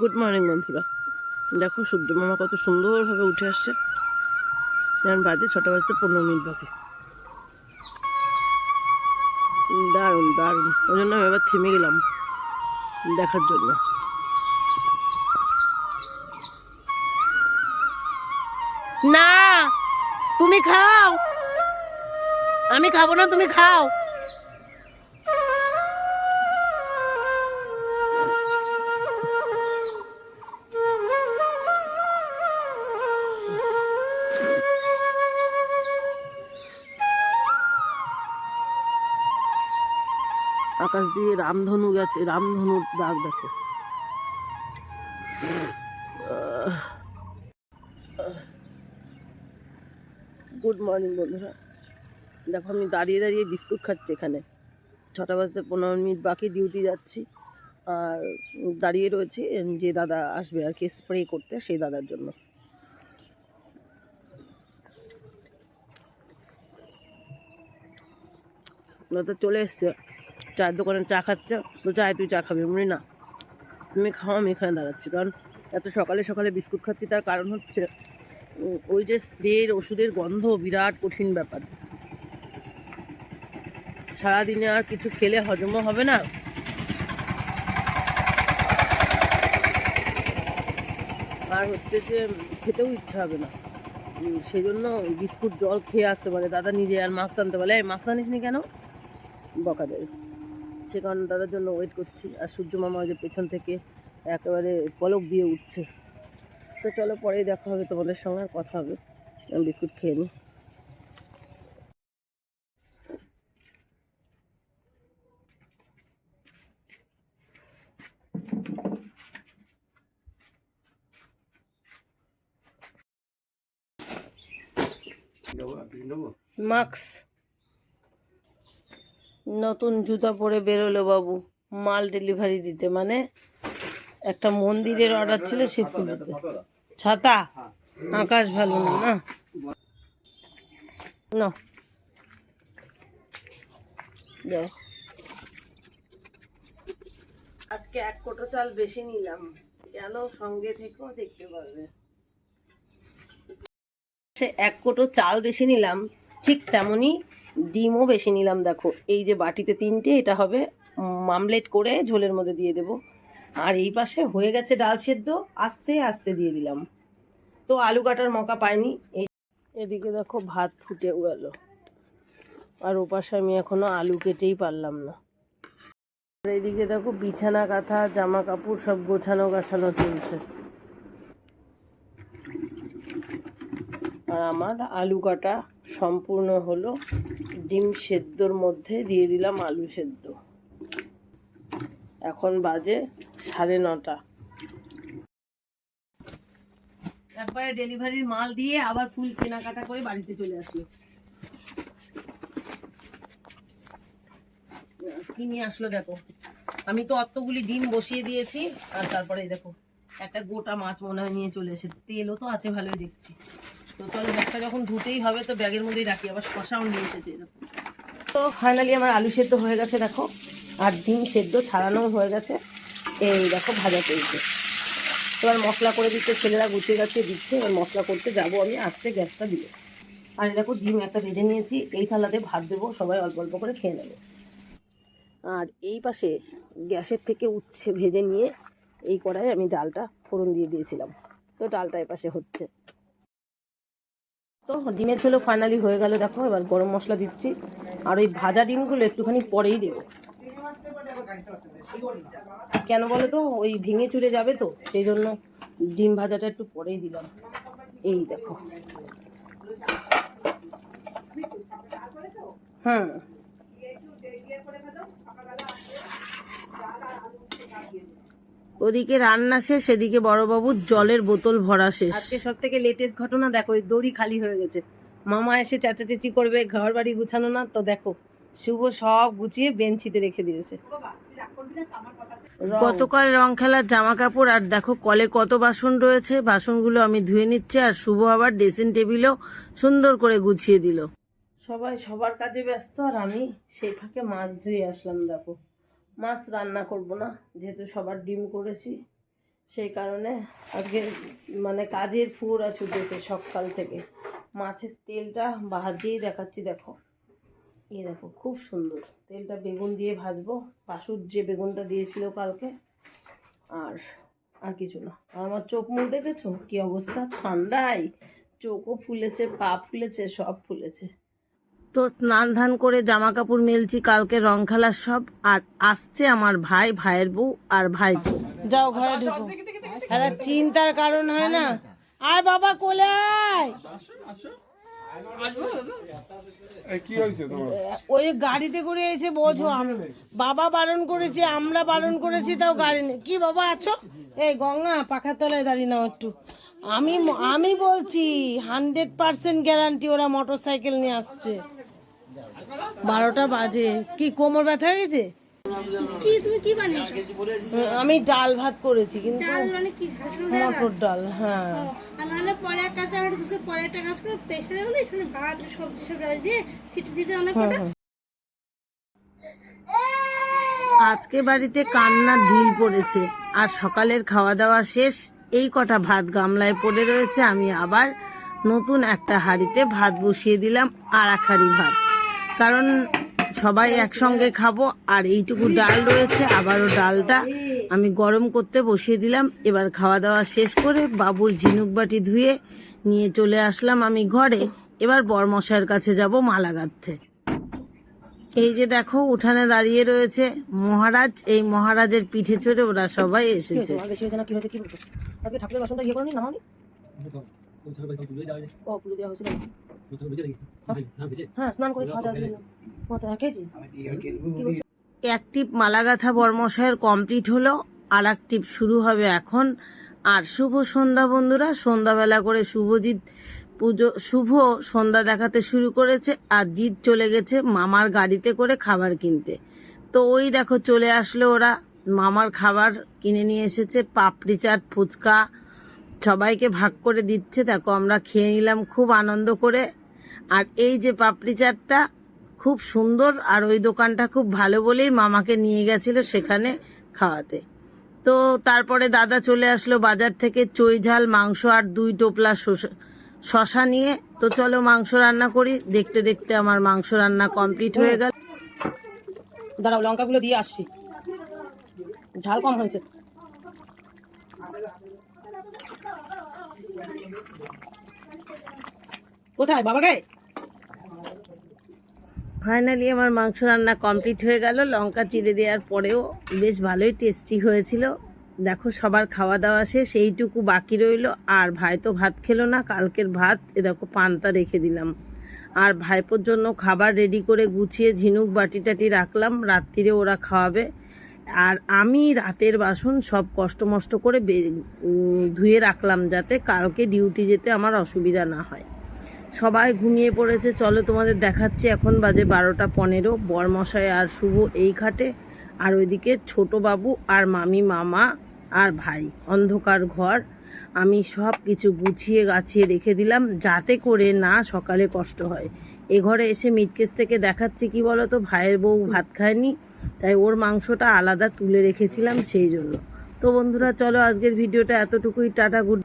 Good morning বন্ধুরা। দেখো, সূর্য মামা কত সুন্দরভাবে উঠে আসছে। যেমন বাজে ছটা বাজতে পনেরো মিনিট বাকি। দারুণ দারুণ। ওই জন্য আমি এবার থেমে গেলাম দেখার জন্য। না, তুমি খাও। আমি খাব না, তুমি খাও। আকাশ দিয়ে রামধনু গেছে, রামধনুর দাগ দেখো। গুড মর্নিং বন্ধুরা। দেখো আমি দাঁড়িয়ে দাঁড়িয়ে বিস্কুট খাচ্ছি এখানে। ছটা বাজতে পনেরো মিনিট বাকি, ডিউটি যাচ্ছি। আর দাঁড়িয়ে রয়েছে যে দাদা আসবে আর কি, স্প্রে করতে সেই দাদার জন্য। চলে এসছে। চায়ের দোকানে চা খাচ্ছে তো চায় তুই চা খাবি। বলি, না। তুমি খাও আমি এখানে দাঁড়াচ্ছি। কারণ এত সকালে সকালে বিস্কুট খাচ্ছি, তার কারণ হচ্ছে ওই যে স্প্রের ওষুধের গন্ধ বিরাট কঠিন ব্যাপার। সারাদিনে আর কিছু খেলে হজমও হবে না। আর হচ্ছে যে, খেতেও ইচ্ছা হবে না। সেই জন্য বিস্কুট জল খেয়ে আসতে পারে। দাদা নিজে আর মাস্ক আনতে বলে মাস্ক আনিস নি কেন? বকা দেবে সে কারণে দাদার জন্য ওয়েট করছি। আর সূর্য মামা ওই যে পেছন থেকে একেবারে পলক দিয়ে উঠছে। তো চলো পরেই দেখা হবে তোমাদের সঙ্গে আর কথা হবে। আমি বিস্কুট খেয়ে নিই। মাস্ক। নতুন জুতা পরে বেরোলো বাবু। মাল ডেলিভারি দিতে মানে একটা মন্দিরের অর্ডার ছিল সে ফুল দিতে ছাতা? আকাশ ভালো না না? না। আজকে এক কোটো চাল বেশি নিলাম। কেন সঙ্গে থেকেও দেখতে পারবে। সে এক কোটো চাল বেশি নিলাম, ঠিক তেমনই ডিমও বেশি নিলাম, দেখো। এই যে বাটিতে তিনটে, এটা হবে মামলেট করে ঝোলের মধ্যে দিয়ে দেব। আর এই পাশে হয়ে গেছে ডাল সেদ্ধ, আস্তে আস্তে দিয়ে দিলাম। তো আলু কাটার মকা পাইনি। এই এদিকে দেখো ভাত ফুটে গেল। আর ওপাশে আমি এখনও আলু কেটেই পারলাম না। আর এইদিকে দেখো বিছানা, কাঁথা, জামা কাপড় সব গোছানো গাছানো চলছে। আর আমার আলু কাটা সম্পূর্ণ হলো ডিম সেদ্ধর মধ্যে দিয়ে দিলাম আলু সেদ্ধ। এখন বাজে সাড়ে নটা। একবারে ডেলিভারির মাল দিয়ে আবার ফুল কেনাকাটা করে বাড়িতে চলে আসলো। কি নিয়ে আসলো দেখো? আমি তো অতগুলি ডিম বসিয়ে দিয়েছি, আর তারপরে দেখো, একটা গোটা মাছ মনে হয় নিয়ে চলে এসে তেলও তো আছে ভালোই দেখছি। তো চলো যখন ধুতেই হবে তো ব্যাগের মধ্যেই রাখি, আবার শশাও নিয়ে এসেছে এরকম। তো ফাইনালি আমার আলু সেদ্ধ হয়ে গেছে, দেখো। আর ডিম সেদ্ধ ছাড়ানো হয়ে গেছে। এই দেখো ভাজা চলছে। এবার মশলা করে দিচ্ছে ছেলেরা গুছিয়ে গাছিয়ে দিচ্ছে। এবার মশলা করতে যাব আমি আস্তে গ্যাসটা দিয়ে আর দেখো ডিম একটা ভেজে নিয়েছি, এই থালাতে ভাত দেবো, সবাই অল্প অল্প করে খেয়ে নেবে। আর এই পাশে গ্যাসের থেকে উচ্ছে ভেজে নিয়ে এই কড়াই আমি ডালটা ফোড়ন দিয়ে দিয়েছিলাম। তো ডালটা এই পাশে হচ্ছে। তো ডিমের ঝোলও ফাইনালি হয়ে গেল। দেখো, এবার গরম মশলা দিচ্ছি। আর ওই ভাজা ডিমগুলো একটুখানি পরেই দেবো। কেন বলো তো? ওই ভেঙে চুরে যাবে তো, সেই জন্য ডিম ভাজাটা একটু পরেই দিলাম। এই দেখো। হ্যাঁ ওদিকে রান্না শেষ এদিকে বড়বাবুর জলের বোতল ভরা শেষ। আজকে সব থেকে লেটেস্ট ঘটনা দেখো ওই দড়ি খালি হয়ে গেছে। মামা এসে চেঁচাচেচি করবে ঘর বাড়ি গুছানো না তো দেখো শুভ সব গুছিয়ে বেঞ্চিতে রেখে দিয়েছে। গতকাল রং খেলার জামা কাপড় আর দেখো কলে কত বাসন রয়েছে বাসনগুলো আমি ধুয়ে নিচ্ছি আর শুভ আবার ড্রেসিং টেবিলও সুন্দর করে গুছিয়ে দিল। সবাই সবার কাজে ব্যস্ত আর আমি সেই ফাঁকে মাছ ধুয়ে আসলাম দেখো। মাছ রান্না করব না, যেহেতু সবার ডিম করেছি। সেই কারণে আজকে মানে কাজের ফুরা ছুটেছে সকাল থেকে। মাছের তেলটা ভাজিয়েই দেখাচ্ছি, দেখো। এই দেখো, খুব সুন্দর। তেলটা বেগুন দিয়ে ভাজবো। পাশুর যে বেগুনটা দিয়েছিল কালকে, আর আর কিছু না। আর আমার চোখ মুখ দেখেছ? কি অবস্থা? ঠান্ডায়। চোখও ফুলেছে, পা ফুলেছে, সব ফুলেছে। তো স্নান ধান করে জামা কাপড় মেলছি কালকে রং খেলার সব আর আসছে আমার ভাই ভাইয়ের বউ আর ভাই। যাও ঘরে ঢুকো। একটা চিন্তার কারণ হয় না? আয় বাবা কোলে আয়। ওই গাড়িতে করে এসে বোঝো বাবা বারণ করেছে আমরা বারণ করেছি তাও গাড়ি নেই। কি বাবা আছো? এই গঙ্গা পাখার তলায় দাঁড়িয়ে নাও একটু। আমি আমি বলছি হান্ড্রেড পার্সেন্ট গ্যারান্টি ওরা মোটর সাইকেল নিয়ে আসছে। বারোটা বাজে। কি কোমর ব্যথা হয়ে গেছে? কি তুমি কি বানিয়েছো? আমি ডাল ভাত করেছি কিন্তু ডাল মানে কি? মটর ডাল হ্যাঁ। আর নাহলে পরে কাজ পরে একটা কাজ করে মানে এখানে ভাত সবজি সব ডাল দিয়ে ছিটি দিতে অনেক কটা। আজকে বাড়িতে কান্নার ঢিল পড়েছে আর সকালের খাওয়া দাওয়া শেষ। এই কটা ভাত গামলায় পড়ে রয়েছে আমি আবার নতুন একটা হাঁড়িতে ভাত বসিয়ে দিলাম আর এক হাঁড়ি ভাত। কারণ সবাই একসঙ্গে খাব আর এইটুকু ডাল রয়েছে আবারও ডালটা আমি গরম করতে বসিয়ে দিলাম। এবার খাওয়া দাওয়া শেষ করে বাবুর ঝিনুক বাটি ধুয়ে নিয়ে চলে আসলাম আমি ঘরে। এবার বরমশাইয়ের কাছে যাব মালা গাঁথতে এই যে দেখো উঠানে দাঁড়িয়ে রয়েছে মহারাজ। এই মহারাজের পিঠে চড়ে ওরা সবাই এসেছে। এক টিপ মালাগাথা বর্মশায়ের কমপ্লিট হলো আর এক শুরু হবে এখন। আর শুভ সন্ধ্যা বন্ধুরা, সন্ধ্যাবেলা করে শুভজিৎ পুজো, শুভ সন্ধ্যা দেখাতে শুরু করেছে, আর জিৎ চলে গেছে মামার গাড়িতে করে খাবার কিনতে। তো ওই দেখো চলে আসলো ওরা, মামার খাবার কিনে নিয়ে এসেছে, পাপড়ি চাট, ফুচকা সবাইকে ভাগ করে দিচ্ছে। দেখো, আমরা খেয়ে নিলাম খুব আনন্দ করে। আর এই যে পাপড়ি চাটটা খুব সুন্দর, আর ওই দোকানটা খুব ভালো বলেই মামাকে নিয়ে গেছিল সেখানে খাওয়াতে। তো তারপরে দাদা চলে আসলো বাজার থেকে চই ঝাল, মাংস আর দুই টোপলা শশা নিয়ে। তো চলো মাংস রান্না করি। দেখতে দেখতে আমার মাংস রান্না কমপ্লিট হয়ে গেল। দাঁড়াও, লঙ্কাগুলো দিয়ে আসছি। ঝাল কম হয়েছে। কোথায় বাবা ফাইনালি আমার মাংস রান্না কমপ্লিট হয়ে গেল। লঙ্কা চিড়ে দেওয়ার পরেও বেশ ভালোই টেস্টি হয়েছিল। দেখো, সবার খাওয়া দাওয়া শেষ, এইটুকু বাকি রইল। আর ভাই তো ভাত খেলো না, কালকের ভাত, এ দেখো, পান্তা রেখে দিলাম। আর ভাইপোর জন্য খাবার রেডি করে গুছিয়ে ঝিনুক বাটি টাটি রাখলাম। রাত্রিরে ওরা খাওয়াবে। আর আমি রাতের বাসন সব কষ্ট মষ্ট করে ধুয়ে রাখলাম যাতে কালকে ডিউটি যেতে আমার অসুবিধা না হয়। সবাই ঘুমিয়ে পড়েছে, চলো তোমাদের দেখাচ্ছি, এখন বাজে বারোটা পনেরো, বরমশাই আর শুভ এই ঘাটে, আর ওইদিকে ছোট বাবু আর মামি, মামা আর ভাই, অন্ধকার ঘর, আমি সব কিছু গুছিয়ে গাছিয়ে রেখে দিলাম যাতে করে না সকালে কষ্ট হয়। এ ঘরে এসে মিটকেস থেকে দেখাচ্ছি, কি বলো তো ভাইয়ের বউ ভাত খায়নি তাই ওর মাংসটা আলাদা তুলে রেখেছিলাম সেই জন্য। তো বন্ধুরা, চলো আজকের ভিডিওটা এতটুকুই। Tata good